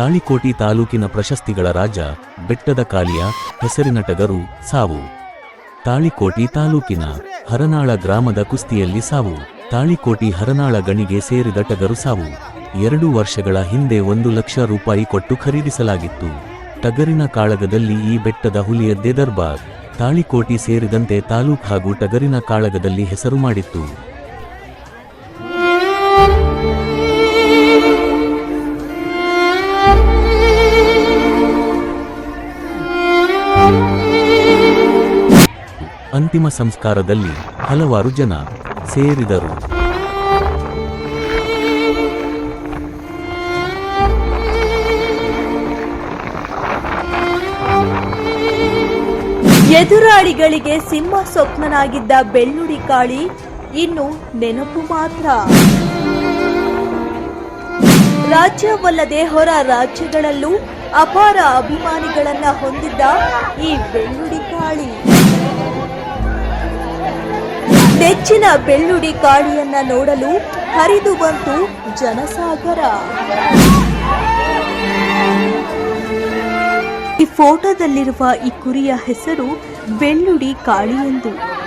ತಾಳಿಕೋಟಿ ತಾಲೂಕಿನ ಪ್ರಶಸ್ತಿಗಳ ರಾಜ, ಬೆಟ್ಟದ ಕಾಲಿಯ ಹೆಸರಿನ ಟಗರು ಸಾವು. ತಾಳಿಕೋಟಿ ತಾಲೂಕಿನ ಹರನಾಳ ಗ್ರಾಮದ ಕುಸ್ತಿಯಲ್ಲಿ ಸಾವು. ತಾಳಿಕೋಟಿ ಹರನಾಳ ಗಣಿಗೆ ಸೇರಿದ ಟಗರು ಸಾವು. ಎರಡು ವರ್ಷಗಳ ಹಿಂದೆ ಒಂದು ಲಕ್ಷ ರೂಪಾಯಿ ಕೊಟ್ಟು ಖರೀದಿಸಲಾಗಿತ್ತು. ಟಗರಿನ ಕಾಳಗದಲ್ಲಿ ಈ ಬೆಟ್ಟದ ಹುಲಿಯದ್ದೇ ದರ್ಬಾರ್. ತಾಳಿಕೋಟಿ ಸೇರಿದಂತೆ ತಾಲೂಕು ಹಾಗೂ ಟಗರಿನ ಕಾಳಗದಲ್ಲಿ ಹೆಸರು ಮಾಡಿತ್ತು. ಅಂತಿಮ ಸಂಸ್ಕಾರದಲ್ಲಿ ಹಲವಾರು ಜನ ಸೇರಿದರು. ಎದುರಾಳಿಗಳಿಗೆ ಸಿಂಹ ಸ್ವಪ್ನನಾಗಿದ್ದ ಬೆಳ್ಳುಡಿ ಕಾಳಿ ಇನ್ನು ನೆನಪು ಮಾತ್ರ. ರಾಜ್ಯವಲ್ಲದೆ ಹೊರ ರಾಜ್ಯಗಳಲ್ಲೂ ಅಪಾರ ಅಭಿಮಾನಿಗಳನ್ನ ಹೊಂದಿದ್ದ ಈ ಬೆಳ್ಳುಡಿ ಕಾಳಿ. ನೆಚ್ಚಿನ ಬೆಳ್ಳುಡಿ ಕಾಳಿಯನ್ನ ನೋಡಲು ಹರಿದು ಬಂತು ಜನಸಾಗರ. ಈ ಫೋಟೋದಲ್ಲಿರುವ ಈ ಕುರಿಯ ಹೆಸರು ಬೆಳ್ಳುಡಿ ಕಾಳಿ ಎಂದು.